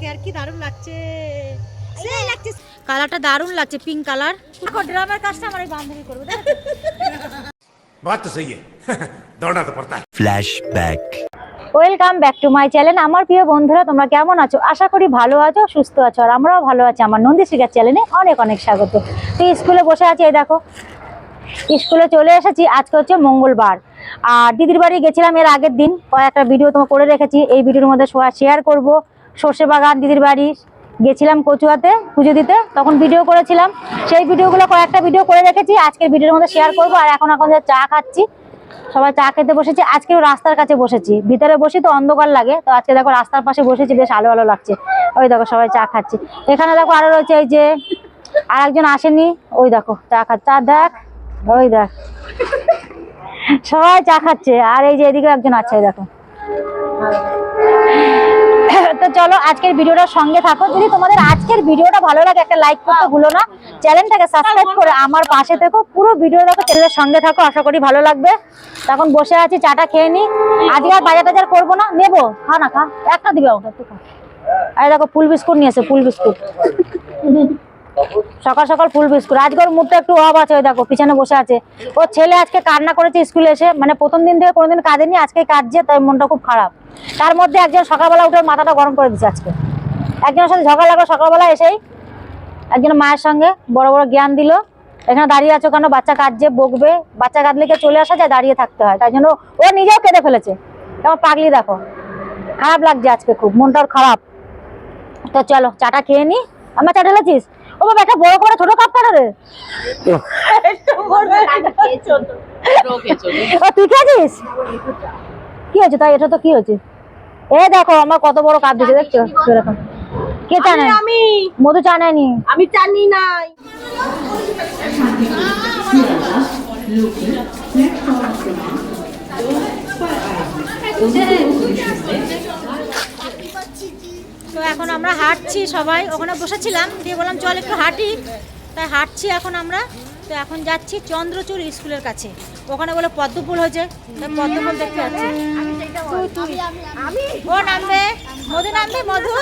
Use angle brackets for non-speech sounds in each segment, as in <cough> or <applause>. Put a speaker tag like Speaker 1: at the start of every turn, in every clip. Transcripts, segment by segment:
Speaker 1: দেখে আর কি দারুণ লাগছে। কালারটা দারুণ লাগছে পিঙ্ক কালার। দেখো ড্রামার কাজটা আমার এই বান্ধবী করবে
Speaker 2: বাত তো সহি দৌড়াতে পড়তা
Speaker 3: flashback
Speaker 1: welcome back to my channel আমার প্রিয় বন্ধুরা তোমরা কেমন আছো? আশা করি ভালো আছো সুস্থ আছো আর আমরাও ভালো আছি। আমার নন্দী শিকার চ্যানেলে অনেক অনেক স্বাগত। তুই স্কুলে বসে আছি এই দেখো। স্কুলে চলে এসেছি আজকে হচ্ছে মঙ্গলবার। আর দিদির বাড়ি গেছিলাম এর আগের দিন। কয়েকটা ভিডিও তোমার করে রেখেছি। এই ভিডিওর মধ্যে শেয়ার করব। সর্ষে বাগান দিদির বাড়ি। গেছিলাম কচুয়াতে পুজো দিতে, তখন ভিডিও করেছিলাম। সেই ভিডিওগুলো কয়েকটা ভিডিও করে রেখেছি, আজকের ভিডিওর মধ্যে শেয়ার করব। আর এখন এখন চা খাচ্ছি, সবাই চা খেতে বসেছি। আজকেও রাস্তার কাছে বসেছি। ভিতরে বসি তো অন্ধকার লাগে। তো আজকে দেখো রাস্তার পাশে বসেছি, বেশ আলো আলো লাগছে। ওই দেখো সবাই চা খাচ্ছি। এখানে দেখো আরও রয়েছে এই যে আর একজন আসেনি। ওই দেখো, চা খা চা দেখ, ওই দেখ। সবাই চা খাচ্ছে। আর এই যে এদিকে একজন আছে, দেখো। <laughs> তো চলো আজকের ভিডিওটা সঙ্গে থাকো। যদি তোমাদের আজকের ভিডিওটা ভালো লাগে, একটা লাইক করতে ভুলো না, চ্যানেলটাকে সাবস্ক্রাইব করে আমার পাশে থেকো। পুরো ভিডিও দেখো, চ্যানেলের সঙ্গে থাকো, আশা করি ভালো লাগবে। তখন বসে আছি, চাটা খেয়ে নি। আজকে আর বাজার টাজার করব না, নেব। খা না, খা। একটা দিবে ওটা। আরে দেখো, ফুল বিস্কুট নিয়েছে ফুল বিস্কুট। সকাল সকাল ফুল বিস্কুট। আজকে ওর মুডটা একটু অভাব আছে, ওই দেখো, পিছনে বসে আছে। ওর ছেলে আজকে কান্না করেছে স্কুলে এসে মানে প্রথম দিন থেকে কোনোদিন কাঁদেনি আজকে কাঁদছে, তাই মনটা খুব খারাপ। তার মধ্যে একজন সকালবেলা উঠে মাথাটা গরম করে দিচ্ছে আজকে। একজনের সাথে ঝগড়া লাগল সকালবেলা এসেই, একজন মায়ের সঙ্গে বড় বড় জ্ঞান দিল। এখানে দাঁড়িয়ে আছো কেন? বাচ্চা কাঁদছে, বকবে। বাচ্চা কাঁদলে কে চলে আসা, যায় দাঁড়িয়ে থাকতে হয়। তাই জন্য ও নিজেও কেঁদে ফেলেছে। আমার পাগলি দেখো, খারাপ লাগছে আজকে খুব মনটা খারাপ। তো চলো, চাটা খেয়ে নি। আমার চা ঢেলেছিস ও বাবা একটা বড় করে ছোট কাপ কাটা রে তুই খেয়েছিস? কি হয়েছে? তাই এটা তো কি হয়েছে? এ দেখো আমার কত বড় কাপ দিয়েছে দেখছ? এরকম কে নেয়
Speaker 4: আমি।
Speaker 1: মধু চা নেয়নি
Speaker 4: আমি জানি নাই
Speaker 1: তো এখন আমরা হাঁটছি সবাই ওখানে বসেছিলাম দিয়ে বললাম চল একটু হাঁটি। তাই হাঁটছি এখন আমরা। তো এখন যাচ্ছি চন্দ্রচূড় স্কুলের কাছে। ওখানে বলে পদ্মফুল হয়েছে। তাই পদ্মফুল দেখতে যাচ্ছি ও নামবে। মধু নামবে? মধু?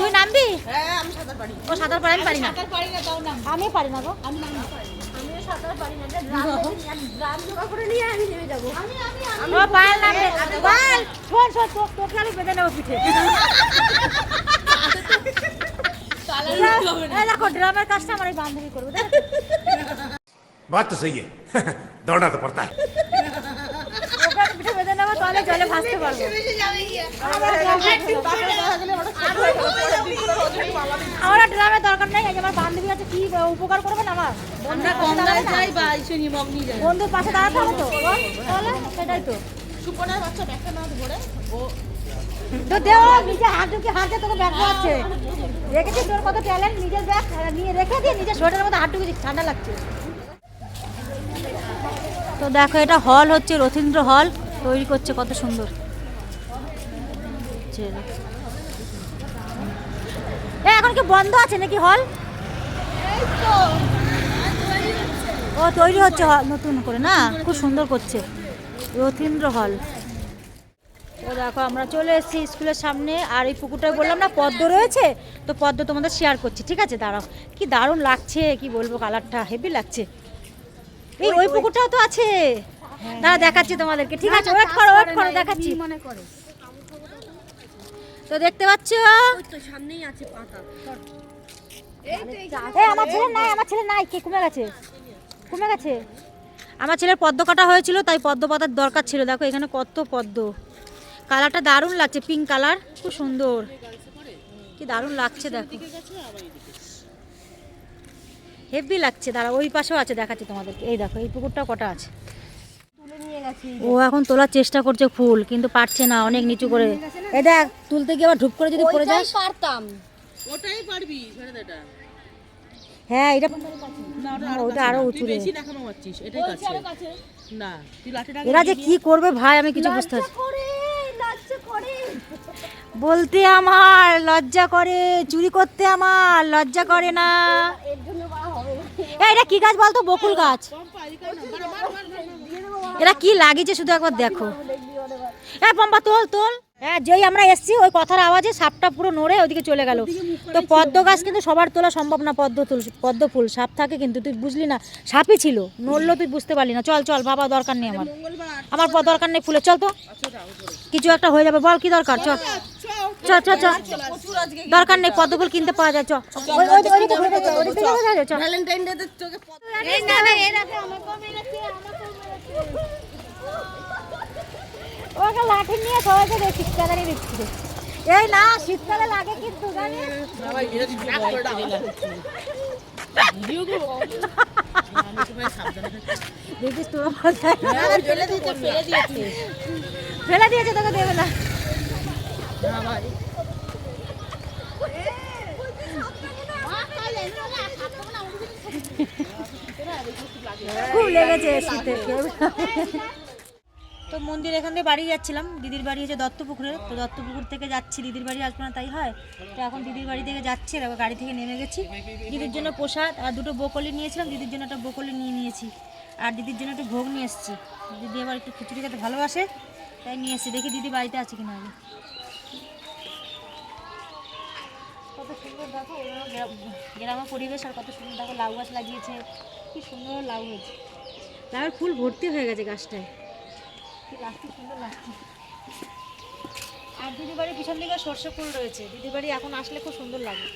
Speaker 1: তুই নামবি? ও সাঁতার পারি আমি পারি না। আমি পারি না গো। সাঁতার পারি না ড্রাম জোগাড় করে নিয়ে আমি
Speaker 2: নেমে যাব।
Speaker 1: বাত তো সহি দৌড়াতে পড়তা। তাহলে জলে ভাসতে পারব আমার ড্রামের দরকার নেই আমার বান্ধবী আছে কি উপকার করবে না আমার?
Speaker 4: আমরা গঙ্গায় যাই বা এসে নিমগ্নি যাই।
Speaker 1: বন্ধুর পাশে দাঁড়াতে হবে তো তাহলে সেটাই তো।
Speaker 4: সুপনার বাচ্চা ব্যাখ্যা না ধরে ও
Speaker 1: তো দেও নিজে হাত ঢুকে তোকে ব্যাগ আছে রেখেছি তোর কত ট্যালেন্ট নিজের ব্যাগ নিয়ে রেখে দিয়ে নিজের সোয়েটারের মধ্যে ঠান্ডা লাগছে। তো দেখো এটা হল হচ্ছে রথীন্দ্র হল তৈরি করছে কত সুন্দর। এখন কি বন্ধ আছে নাকি হল? ও, তৈরি হচ্ছে নতুন করে না? খুব সুন্দর করছে। রথীন্দ্র হল। তো দেখো, আমরা চলে এসেছি স্কুলের সামনে। আর এই পুকুরটায় বললাম না, পদ্ম রয়েছে? তো পদ্ম তোমাদের শেয়ার করছি। ঠিক আছে, দাঁড়াও। কি দারুণ লাগছে, কি বলব কালারটা হেভি লাগছে। এই, ওই পুকুরটাও তো আছে। দাঁড়া দেখাচ্ছি তোমাদেরকে। ঠিক আছে ওয়েট করো ওয়েট করো দেখাচ্ছি।
Speaker 4: মনে করে।
Speaker 1: তো দেখতে পাচ্ছ?
Speaker 4: সামনেই আছে পাতা।
Speaker 1: এই আমার ছেলে নাই আমার ছেলে নাই। কে কমে গেছে? কমে গেছে? আমার ছেলের পদ্ম কাটা হয়েছিল তাই পদ্ম পাতার দরকার ছিল। দেখো এখানে কত পদ্ম। কালারটা দারুণ লাগছে পিঙ্ক কালার। খুব সুন্দর। কি দারুণ লাগছে দেখো। হেভি লাগছে দাঁড়া ওই পাশেও আছে দেখাচ্ছি তোমাদেরকে। এই দেখো এই পুকুরটা কটা আছে। ও এখন তোলার চেষ্টা করছে ফুল কিন্তু পারছে না অনেক নিচু করে। এই দেখ তুলতে গিয়ে আবার ঢুপ করে যদি পড়ে যাস।
Speaker 4: পারতাম। ওটাই পারবি ছেড়ে দে এটা।
Speaker 1: হ্যাঁ এটা ওটা আরও উঁচু
Speaker 4: বেশি দেখানো পাচ্ছিস এটাই কাছে। না তুই লাঠিটা
Speaker 1: এরা যে কি করবে ভাই আমি কিছু বুঝতে পারছি
Speaker 4: করে লজ্জা করে।
Speaker 1: বলতে আমার লজ্জা করে চুরি করতে আমার লজ্জা করে না। এই, এটা কি গাছ বলতো? বকুল গাছ। এরা কি লাগিয়েছে শুধু একবার দেখো হ্যাঁ পম্পা তোল তোল হ্যাঁ যেই আমরা এসছি ওই কথার আওয়াজে সাপটা পুরো নড়ে ওদিকে চলে গেল তো পদ্ম গাছ কিন্তু সবার তোলা সম্ভব না পদ্ম তুল পদ্ম ফুল সাপ থাকে কিন্তু তুই বুঝলি না সাপই ছিল নড়লো তুই বুঝতে পারলি না চল চল বাবা দরকার নেই আমার আমার প- দরকার নেই ফুলের চল তো কিছু একটা হয়ে যাবে বল কি দরকার চল চ চ চ দরকার নেই পদ্ম ফুল কিনতে পাওয়া যায় চ
Speaker 4: পদ-
Speaker 1: ওকে লাঠি নিয়ে সবাইকে শীতকালে দিচ্ছি এই না শীতকালে লাগে কিন্তু
Speaker 4: ফেলে দিয়েছে,
Speaker 1: তোকে দেবে না
Speaker 4: ভাই।
Speaker 1: খুব লেগেছে শীতে। তো মন্দির এখান থেকে বাড়ি যাচ্ছিলাম। দিদির বাড়ি হচ্ছে দত্তপুকুরে। তো দত্তপুকুর থেকে যাচ্ছি। দিদির বাড়ি আসব না, তাই হয়। তো এখন দিদির বাড়ি থেকে যাচ্ছি, আর গাড়ি থেকে নেমে গেছি। দিদির জন্য প্রসাদ আর দুটো বকলি নিয়েছিলাম। দিদির জন্য একটা বকলি নিয়ে নিয়েছি। আর দিদির জন্য একটু ভোগ নিয়ে এসেছি। দিদি আবার একটু খিচুড়ি খেতে ভালোবাসে, তাই নিয়ে এসেছি। দেখি দিদি বাড়িতে আছে কিনা আগে। সুন্দর দেখো ওরা গ্রামের পরিবেশ আর কত সুন্দর দেখো লাউ গাছ লাগিয়েছে। কি সুন্দর লাউ হয়েছে। লাউয়ের ফুল ভর্তি হয়ে গেছে গাছটায়। কি লাগছে সুন্দর লাগছে আর দিদি বাড়ির পিছন দিকে সর্ষে ফুল রয়েছে। দিদি বাড়ি এখন আসলে খুব সুন্দর লাগে।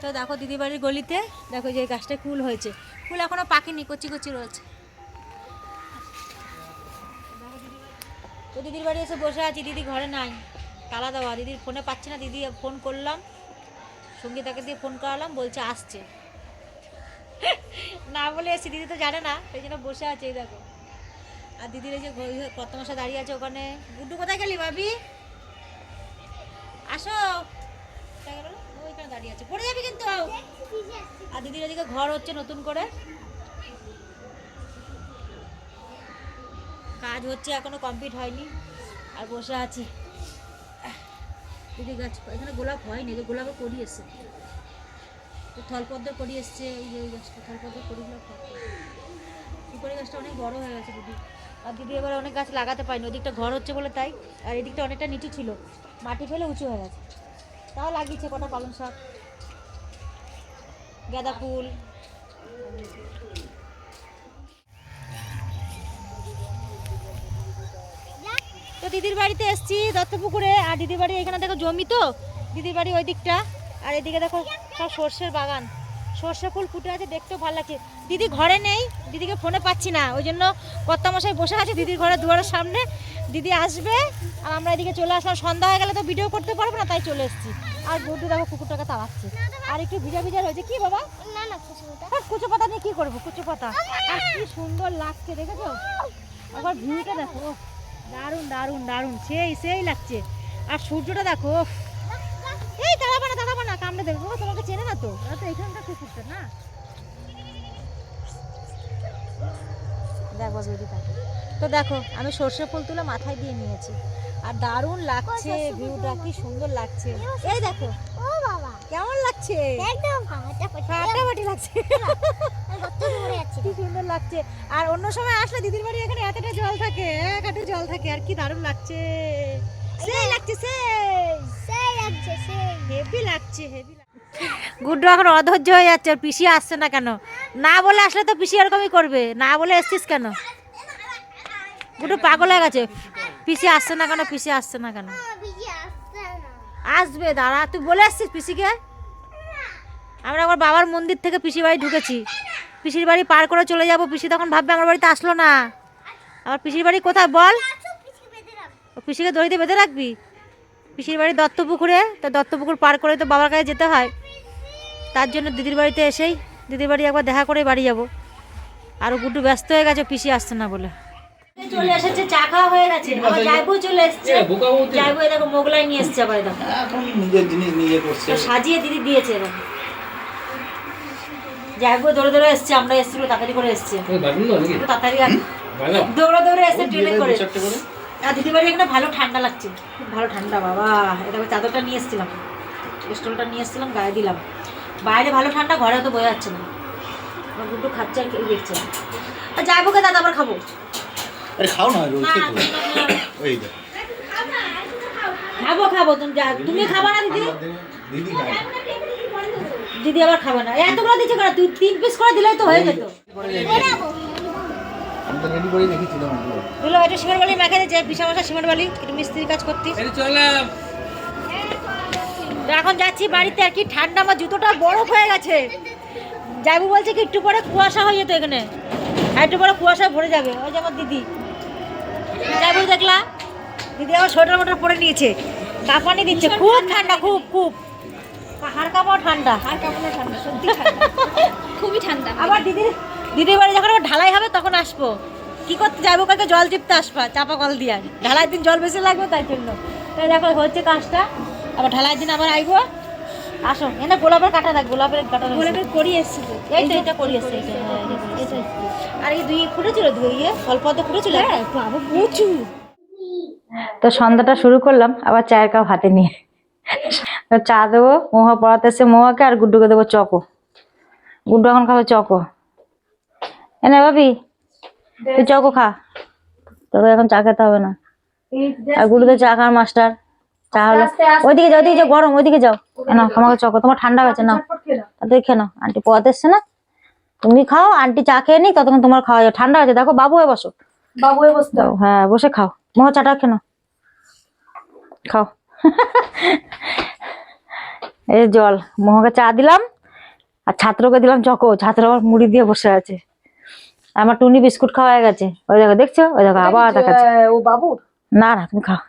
Speaker 1: তো দেখো দিদি বাড়ির গলিতে দেখো যে গাছটায় ফুল হয়েছে। ফুল এখনও পাকেনি কচি কচি রয়েছে। তো দিদির বাড়ি এসে বসে আছি, দিদি ঘরে নাই। তালা দেওয়া, দিদির ফোনে পাচ্ছি না, দিদি ফোন করলাম, সঙ্গীতাকে দিয়ে ফোন করালাম, বলছে আসছে। না বলে এসে দিদি তো জানে না, সেই জন্য বসে আছে, এই দেখো। আর দিদির এই যে কত মাসে দাঁড়িয়ে আছে ওখানে। গুড্ডু, কোথায় গেলি ভাবি? আসো। ওইখানে দাঁড়িয়ে আছে। পড়ে যাবি কিন্তু। আর দিদির এদিকে ঘর হচ্ছে নতুন করে। কাজ হচ্ছে, এখনও কমপ্লিট হয়নি। আর বসে আছি। দিদি গাছ এখানে গোলাপ হয়নি যে গোলাপে করি এসছে। থলপদ্ম করি এসছে, এই যে গাছটা, থলপদ্ম করিগুলো সুপারি গাছটা অনেক বড় হয়ে গেছে দিদি। আর দিদি এবার অনেক গাছ লাগাতে পারিনি, ওদিকটা ঘর হচ্ছে বলে তাই। আর এদিকটা অনেকটা নিচু ছিল, মাটি ফেলে উঁচু হয়ে গেছে। তাও লাগিয়েছে কটা পালং শাক। গাঁদা ফুল। তো দিদির বাড়িতে এসেছি দত্তপুকুরে। আর দিদির বাড়ি এখানে দেখো জমি তো দিদির বাড়ি ওই দিকটা আর এদিকে দেখো সব সর্ষের বাগান। সর্ষে ফুল ফুটে আছে দেখতেও ভালো লাগছে। দিদি ঘরে নেই দিদিকে ফোনে পাচ্ছি না। ওই জন্য কর্তামশাই বসে আছে দিদির ঘরে দুয়ারের সামনে। দিদি আসবে আর আমরা এদিকে চলে আসলাম। সন্ধ্যা হয়ে গেলে তো ভিডিও করতে পারব না তাই চলে এসেছি। আর গুড্ডু দেখো কুকুরটাকে তাড়াচ্ছে। আর একটু ভিজা ভিজা রয়েছে। কি বাবা?
Speaker 3: না না
Speaker 1: কুচো পাতা। নিয়ে কি করব? কুচো পাতা। আর কি সুন্দর লাগছে দেখেছ? একবার ভিউটা দেখো। দারুণ দারুণ দারুণ সেই সেই লাগছে আর সূর্যটা দেখো। এই দাঁড়াবা না দাঁড়াবা না কামড়ে দেবে তোমাকে চেনে না তো ওরা তো এখানকার কুকুরটা না দেখো যদি থাকে তো দেখো আমি সর্ষে ফুল তুলে মাথায় দিয়ে নিয়েছি আর দারুণ লাগছে ভিউটা কি সুন্দর লাগছে এই দেখো
Speaker 3: ও বাবা
Speaker 1: কেমন লাগছে
Speaker 3: একদম ফাটা ফাটা
Speaker 1: ফাটাফাটি লাগছে কি সুন্দর লাগছে। আর অন্য সময় আসলে দিদির বাড়ি এখানে এতটা জল থাকে এক হাঁটু জল থাকে আর কি দারুণ লাগছে। সেই লাগছে সেই।
Speaker 3: সেই লাগছে সেই।
Speaker 1: হেভি লাগছে হেভি গুড্ডু এখন অধৈর্য হয়ে যাচ্ছে আর পিসি আসছে না কেন? না বলে আসলে তো পিসি এরকমই করবে না বলে এসছিস কেন? গুড্ডু পাগল হয়ে গেছে। পিসি আসছে না কেন পিসি আসছে না কেন? আসবে দাঁড়া তুই বলে আসছিস পিসিকে? আমরা আবার বাবার মন্দির থেকে পিসি বাড়ি ঢুকেছি। পিসির বাড়ি পার করে চলে যাব পিসি তখন ভাববে আমার বাড়িতে আসলো না। আমার পিসির বাড়ি কোথায় বল? পিসিকে দড়িতে বেঁধে রাখবি? পিসির বাড়ি দত্তপুকুরে তো দত্তপুকুর পার করে তো বাবার কাছে যেতে হয়। তার জন্য দিদির বাড়িতে এসেই দিদির বাড়ি একবার দেখা করে বাড়ি যাব। আর গুড্ডু ব্যস্ত হয়ে গেছে পিসি আসছে না বলে। চলে এসেছে চা খাওয়া হয়ে গেছে। জাইবু চলে এসেছে। জাইবু দেখো মোগলাই নিয়ে এসেছে আবার দেখো।
Speaker 5: এখন নিজের জিনিস নিজে করছে।
Speaker 1: সাজিয়ে দিদি দিয়েছে এরকম জাইবু দৌড়ে দৌড়ে এসছে আমরা এসছি তাড়াতাড়ি করে এসছে। তাড়াতাড়ি দৌড়ে দৌড়ে এসছে ট্রেনে করে। আর দিদি বাড়ি এখানে ভালো ঠান্ডা লাগছে খুব ভালো ঠান্ডা বাবা। এটা চাদরটা নিয়ে এসেছিলাম। স্টোলটা নিয়ে এসেছিলাম গায়ে দিলাম। বাইরে ভালো ঠান্ডা ঘরে তো বোঝা যাচ্ছে না। আমার গুড্ডু খাচ্ছে আর কেউ দেখছে। আর যাইবো কে দাদা আবার খাব।
Speaker 5: খাও না
Speaker 1: খাব খাব। তুমি যা তুমি খাবা না দিদি?
Speaker 5: দিদি
Speaker 1: দিদি আবার খাবে না। এতগুলো দিচ্ছে কেন? তুই তিন পিস করে দিলেই তো হয়ে যেত।
Speaker 5: আমি তো রেডি করে রেখেছিলাম ওগুলো।
Speaker 1: দিলো এটা সিমেন্ট বালি মেখে দিয়েছে বিশা মশা সিমেন্ট বালি একটু মিস্ত্রির কাজ করতিস।
Speaker 4: চলাম
Speaker 1: তো এখন যাচ্ছি বাড়িতে আর কি ঠান্ডা আমার জুতোটা বরফ হয়ে গেছে। যাব বলছে কি একটু পরে কুয়াশা হয়ে যেত এখানে। আর একটু পরে কুয়াশা ভরে যাবে। ওই যে আমার দিদি। যাব দেখলা দিদি আবার সোয়েটার মোটার পরে নিয়েছে। কাঁপানি দিচ্ছে। খুব ঠান্ডা খুব খুব। হাড় কাঁপাও ঠান্ডা। হাড় কাঁপানো ঠান্ডা সত্যি <laughs>
Speaker 3: খুবই ঠান্ডা।
Speaker 1: আবার দিদির দিদির বাড়ি যখন আবার ঢালাই হবে তখন আসব। কি করতে যাব? কালকে জল চিপতে আসবা চাপা কল দিয়ে। ঢালাই দিন জল বেশি লাগবে তাই জন্য। তাই দেখো হচ্ছে কাজটা। আবার ঢালাই দিন আবার আইবো। আসো এনে গোলাপের কাটা দেখ গোলাপের কাটা গোলাপের করি এসছে তো। এই তো এটা করি এসছে এটা। আর এই দুই ফুটেছিল দুই ইয়ে অল্প অল্প ফুটেছিল? হ্যাঁ আবার প্রচুর। তো সন্ধ্যাটা শুরু করলাম আবার চায়ের কাপ হাতে নিয়ে। তো চা দেবো মোহা পড়াতে এসে মোহাকে আর গুড্ডুকে দেবো চকো। গুড্ডু এখন খাবে চকো। এনে ভাবি তুই চকো খা। তোকে এখন চা খেতে হবে না। আর গুড্ডুতে চা খার মাস্টার। চা হলো ওইদিকে যাও ওইদিকে যাও গরম ওইদিকে যাও। কেন তোমাকে চকো তোমার ঠান্ডা হয়েছে না তাড়াতাড়ি খেয়ে নাও। আন্টি পড়াতে এসছে না। তুমি খাও আন্টি চা খেয়ে নি ততক্ষণ তোমার খাওয়া যাবে। ঠান্ডা হয়েছে দেখো বাবু হয়ে বসো। বাবু হয়ে বসতে হ্যাঁ বসে খাও। মোহ চাটা খেয়ে নাও। খাও। এই জল মোহকে চা দিলাম আর ছাত্রকে দিলাম চকো। ছাত্র আবার মুড়ি দিয়ে বসে আছে। আমার টুনি বিস্কুট খাওয়া হয়ে গেছে। ওই দেখো দেখছ? ওই দেখো আবার দেখাচ্ছে।
Speaker 6: ও বাবু
Speaker 1: না না তুমি খাও।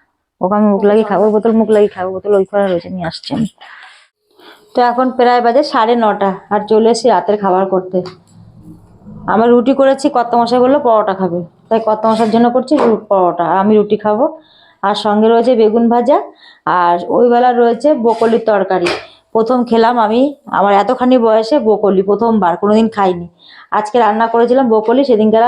Speaker 1: ওকে আমি মুখ লাগিয়ে খাব বোতল মুখ লাগিয়ে খাব বোতল ওই করে রয়েছে নিয়ে আসছি আমি। তো এখন প্রায় বাজে সাড়ে নটা আর চলে এসেছি রাতের খাবার করতে। আমার রুটি করেছি কত মশাই বলল পরোটা খাবে। তাই কত মশার জন্য করছি পরোটা আমি রুটি খাব। আর সঙ্গে রয়েছে বেগুন ভাজা আর ওই বেলা রয়েছে বকলির তরকারি। প্রথম খেলাম আমি, আমার এতখানি বয়সে বকলি প্রথমবার, কোনোদিন খাইনি। আজকে রান্না করেছিলাম বকলি সেদিনকার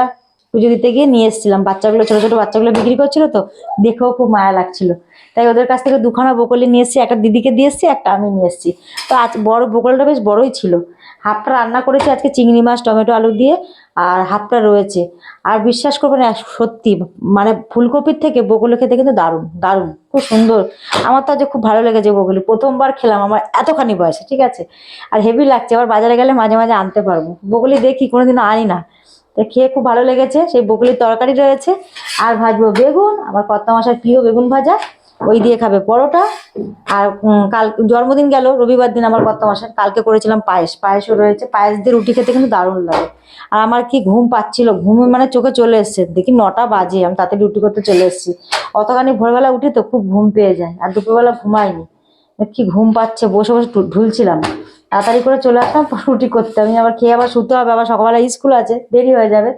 Speaker 1: পুজো দিতে গিয়ে নিয়ে এসেছিলাম। বাচ্চাগুলো, ছোটো ছোটো বাচ্চাগুলো বিক্রি করছিল তো, দেখেও খুব মায়া লাগছিল। তাই ওদের কাছ থেকে দুখানা বকলি নিয়ে এসেছি, একটা দিদিকে দিয়ে এসেছি, একটা আমি নিয়ে এসেছি। তো আজ বড় বকলটা বেশ বড়ই ছিল। হাফটা রান্না করেছি আজকে চিংড়ি মাছ, টমেটো, আলু দিয়ে আর হাফটা রয়েছে। আর বিশ্বাস করবেন সত্যি মানে ফুলকপির থেকে বকুলি খেতে কিন্তু দারুণ দারুণ, খুব সুন্দর। আমার তো আজ খুব ভালো লেগেছে বকুলি। প্রথমবার খেলাম, আমার এতখানি বয়সে, ঠিক আছে? আর হেভি লাগছে আবার বাজারে গেলে মাঝে মাঝে আনতে পারব। বকুলি দেখি কোনোদিনও আনি না। তো খেয়ে খুব ভালো লেগেছে, সেই বকুলির তরকারি রয়েছে। আর ভাজবো বেগুন, আমার কত মাসের প্রিয় বেগুন ভাজা। ওই দিয়ে খাবে পরোটা আর কাল, জন্মদিন গেল, রবিবার দিন আমার কত মাসের কালকে করেছিলাম পায়েস। পায়েসও রয়েছে, পায়েস দিয়ে রুটি খেতে কিন্তু দারুণ লাগে। আর আমার কি ঘুম পাচ্ছিল, ঘুমে মানে চোখে চলে এসছে। দেখি নটা বাজে, আমি তাতে রুটি করতে চলে এসেছি। অতখানি ভোরবেলা উঠি তো খুব ঘুম পেয়ে যায়, আর দুপুরবেলা ঘুমাইনি। কি ঘুম পাচ্ছে, বসে বসে ঢুলছিলাম। তাড়াতাড়ি করে চলে আসলাম, রুটি করতে। আমি আবার খেয়ে আবার শুতে হবে, আবার সকালবেলা স্কুল আছে, দেরি হয়ে যাবে।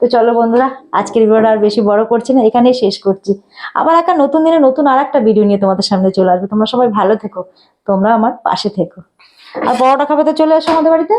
Speaker 1: তো চলো বন্ধুরা, আজকের ভিডিওটা আর বেশি বড় করছি না, এখানেই শেষ করছি। আবার একটা নতুন দিনে নতুন আর একটা ভিডিও নিয়ে তোমাদের সামনে চলে আসবে। তোমরা সবাই ভালো থেকো, তোমরা আমার পাশে থেকো। আর বড়টা খাবে তো চলে আসো আমাদের বাড়িতে।